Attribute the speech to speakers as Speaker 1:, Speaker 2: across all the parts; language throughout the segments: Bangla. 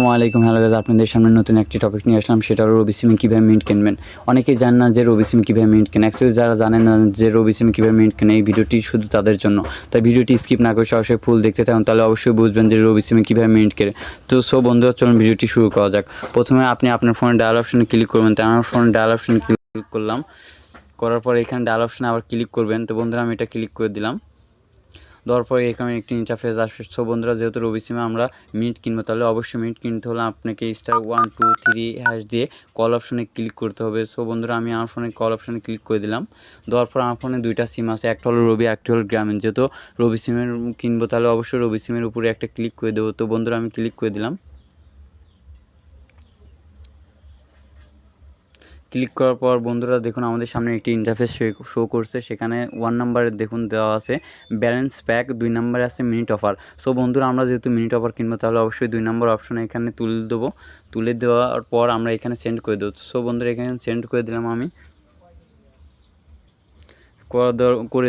Speaker 1: আসসালামু আলাইকুম। হ্যালো গাইজ আপনাদের সামনে নতুন একটি টপিক নিয়ে আসলাম। সেটা হলো রবি সিমে কীভাবে মিন্ট কিনবেন। অনেকেই জানেন না যে রবি সিমে কীভাবে মিন্ট কেন অ্যাকচুয়ালি যারা জানেন না যে রবি সিমে কীভাবে মিন্ট কেনে এই ভিডিওটি শুধু তাদের জন্য। তাই ভিডিওটি স্কিপ না করে সরাসরি ফুল দেখতে থাকুন, তাহলে অবশ্যই বুঝবেন যে রবি সিমে কীভাবে মিন্ট কেনে তো সো বন্ধুরা চলুন ভিডিওটি শুরু করা যাক। প্রথমে আপনি আপনার ফোনে ডায়াল অপশনে ক্লিক করবেন। তাই আমার ফোনে ডায়াল অপশনে ক্লিক করলাম। করার পর এখানে ডায়াল অপশনে আবার ক্লিক করবেন। তো বন্ধুরা, আমি এটা ক্লিক করে দিলাম। দেওয়ার পরে এখানে একটি ইন্টারফেস আসবে। সো বন্ধুরা, যেহেতু রবি সিমে আমরা মিনিট কিনবো, তাহলে অবশ্যই মিনিট কিনতে হলে আপনাকে star one two three hash দিয়ে কল অপশনে ক্লিক করতে হবে। সো বন্ধুরা, আমি আমার ফোনে কল অপশনে ক্লিক করে দিলাম। দেওয়ার পর আমার ফোনে দুইটা সিম আছে, একটা হলো রবি, একটা হলো গ্রামীণ। যেহেতু রবি সিমের কিনবো, তাহলে অবশ্যই রবি সিমের উপরে একটা ক্লিক করে দেবো। তো, বন্ধুরা, আমি ক্লিক করে দিলাম। ক্লিক করার পর বন্ধুরা দেখুন আমাদের সামনে একটি ইন্টারফেস শো করছে। সেখানে ওয়ান নাম্বারে দেখুন দেওয়া আছে ব্যালেন্স প্যাক দুই নাম্বারে আছে মিনিট অফার সো বন্ধুরা, আমরা যেহেতু মিনিট অফার কিনবো, তাহলে অবশ্যই দুই নম্বর অপশনে এখানে তুলে দেবো। তুলে দেওয়ার পর আমরা এখানে সেন্ড করে দেবো। সো বন্ধুরা, এখানে সেন্ড করে দিলাম আমি। করা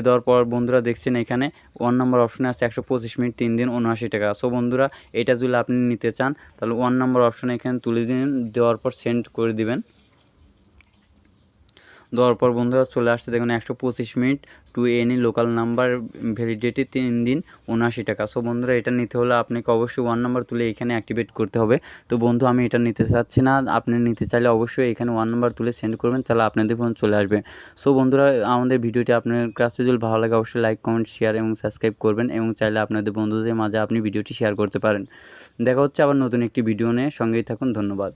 Speaker 1: দেওয়ার পর বন্ধুরা দেখছেন এখানে ওয়ান নম্বর অপশনে আছে একশো পঁচিশ মিনিট, তিন দিন উনআশি টাকা। সো বন্ধুরা, এটা যদি আপনি নিতে চান, তাহলে ওয়ান নম্বর অপশনে এখানে তুলে দিন, দেওয়ার পর সেন্ড করে দিবেন। দেওয়ার পর বন্ধুরা চলে আসছে দেখুন একশো পঁচিশ minute to any local number validity তিন দিন উনআশি টাকা। সো বন্ধুরা এটা নিতে হলে আপনাকে অবশ্যই ওয়ান নাম্বার তুলে এখানে অ্যাক্টিভেট করতে হবে। তো বন্ধু আমি এটা নিতে চাচ্ছি না, আপনি নিতে চাইলে অবশ্যই এখানে ওয়ান নাম্বার তুলে সেন্ড করবেন, তাহলে আপনাদের ফোন চলে আসবে। সো বন্ধুরা আমাদের ভিডিওটি আপনার কাছে যদি ভালো লাগে অবশ্যই লাইক কমেন্ট শেয়ার এবং সাবস্ক্রাইব করবেন এবং চাইলে আপনাদের বন্ধুদের মাঝে আপনি ভিডিওটি শেয়ার করতে পারেন। দেখা হচ্ছে আবার নতুন একটি ভিডিও নিয়ে, সঙ্গেই থাকুন, ধন্যবাদ।